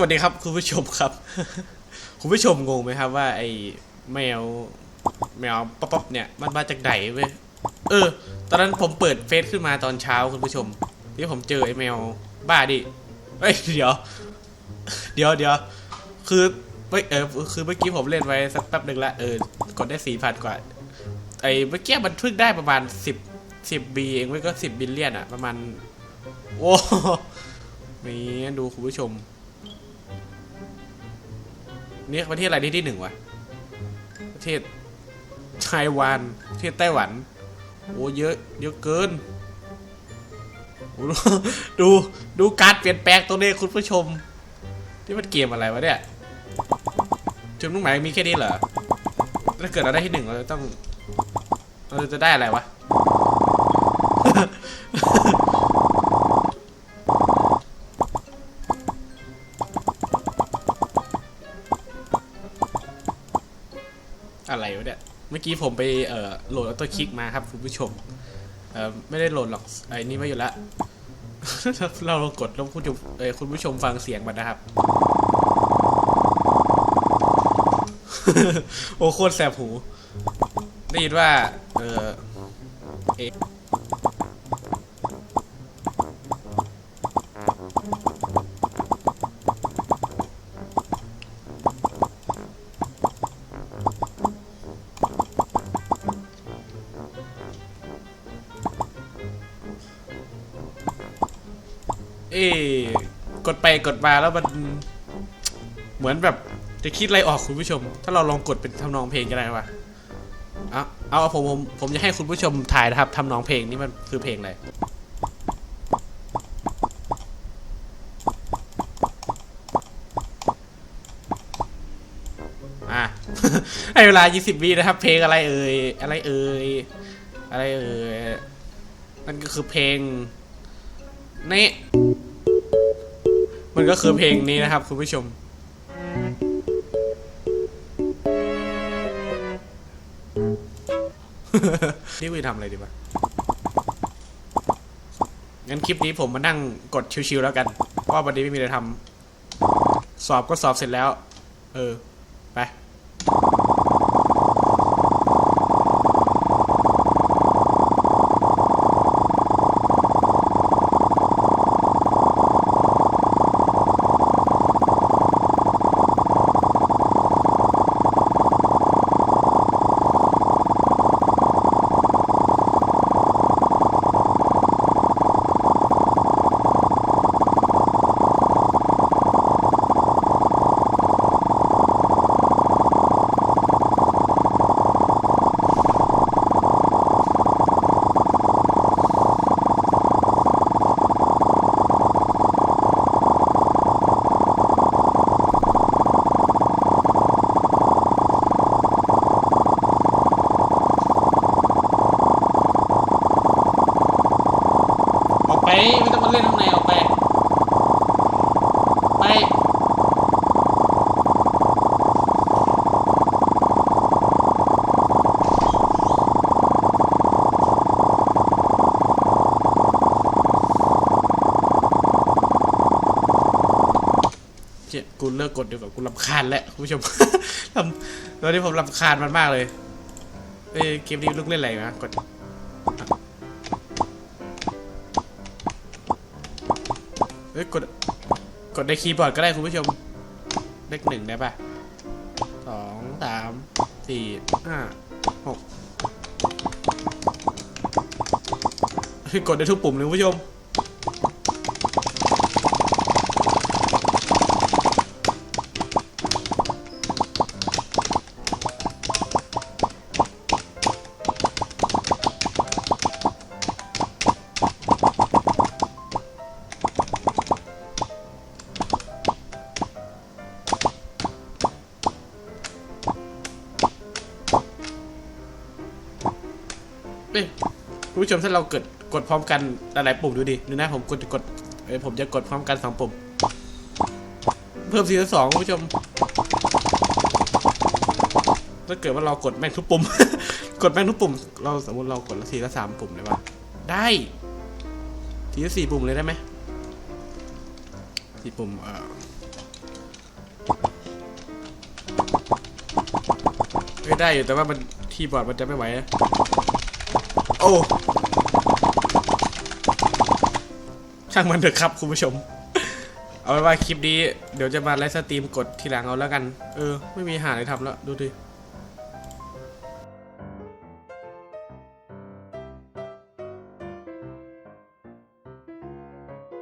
วัสดีครับคุณผู้ชมครับ คุณผู้ชมงงไหมครับว่าไอ้แมวแมวป๊อปเนี่ยมันมาจากไหนเว้ยเออ ตอนนั้นผมเปิดเฟซขึ้นมาตอนเช้าคุณผู้ชม ที่ผมเจอไอ้แมวบ้าดิเอ้ยเดี๋ยว เดี๋ยวเดี๋ยวคือเมื่อเออคือเมื่อกี้ผมเล่นไว้สักแป๊บหนึ่งละเออกดได้สี่พันกว่าไอ้เมื่อกี้มันเพิ่งได้ประมาณสิบสิบบีเองไม่ก็สิบบิลเลียนอะประมาณโอ้นี่ดูคุณผู้ชม นี่ประเทศอะไรที่ที่หนึ่งวะ ประเทศไต้หวันประเทศไต้หวัน โอ้เยอะ เยอะเกินโอ้ดูดูการเปลี่ยนแปลงตัวนี้คุณผู้ชม ที่มันเกมอะไรวะเนี่ยจุดมุ่งหมายมีแค่นี้เหรอ ถ้าเกิดเราได้ที่หนึ่งเราต้อง เราจะได้อะไรวะ อะไรวะเนี่ย เมื่อกี้ผมไปเอ่อโหลดออโต้คลิกมาครับคุณผู้ชม เอ่อไม่ได้โหลดหรอกไอ้นี่ไม่อยู่ละ เราลองกดแล้วคุณผู้ชมเอ้คุณผู้ชมฟังเสียงมันนะครับ โอ้โคตรแสบหู ได้ยินว่า เออเอ เอะกดไปกดมาแล้วมัน เหมือนแบบจะคิดอะไรออกคุณผู้ชม ถ้าเราลองกดเป็นทำนองเพลงก็ได้ปะเอาเอาผมผมผมจะให้คุณผู้ชมถ่ายนะครับทำนองเพลงนี่มันคือเพลงอะไรอะให้เวลา 20วินะครับ เพลงอะไรเอ่ยอะไรเอ่ยอะไรเอ่ยนั่นก็คือเพลงนี่ มันก็คือเพลงนี้นะครับ คุณผู้ชม นี่วิทำอะไรดีวะงั้นคลิปนี้ผมมานั่งกดชิวๆแล้วกัน เพราะวันนี้ไม่มีอะไรทำสอบก็สอบเสร็จแล้ว เออ ไปไม่ต้องมาเล่นข้างในออกไป ไปเจ๊กูเลิกกดดีกว่ากูรำคาญแล้วคุณผู้ชมตอนนี้ผมรำคาญมันมากเลย เอ้ยเกมนี้ลูกเล่นอะไรนะกด ฮ้ยกดกดในคีย์บอร์ดก็ได้คุณผู้ชมเลขหนึ่งได้ปะสองสามสี่ห้าหกคือกดได้ทุกปุ่มเลยคุณผู้ชม เผู้ชมถ้าเรากดกดพร้อมกันหลายๆปุ่มดูดิดูนะผมกดจะกดผมจะกดพร้อมกันสองปุ่ม เพิ่มสีสองผู้ชมถ้าเกิดว่าเรากดแม่งทุกปุ่ม กดแม่งทุกปุ่ม เราสมมติเรากดละสีละสามปุ่มได้ปะได้สีละสี่ปุ่มเลยได้ไหมสี่ปุ่มเออได้อยู่แต่ว่ามันที่บอร์ดมันจะไม่ไหวนะ โอ้ช่างมันเถอะครับคุณผู้ชม เอาไว้ว่าคลิปนี้ เดี๋ยวจะมาไลฟ์สตรีมกดทีหลังเอาแล้วกัน เออ ไม่มีหาอะไรทำแล้ว ดูดิ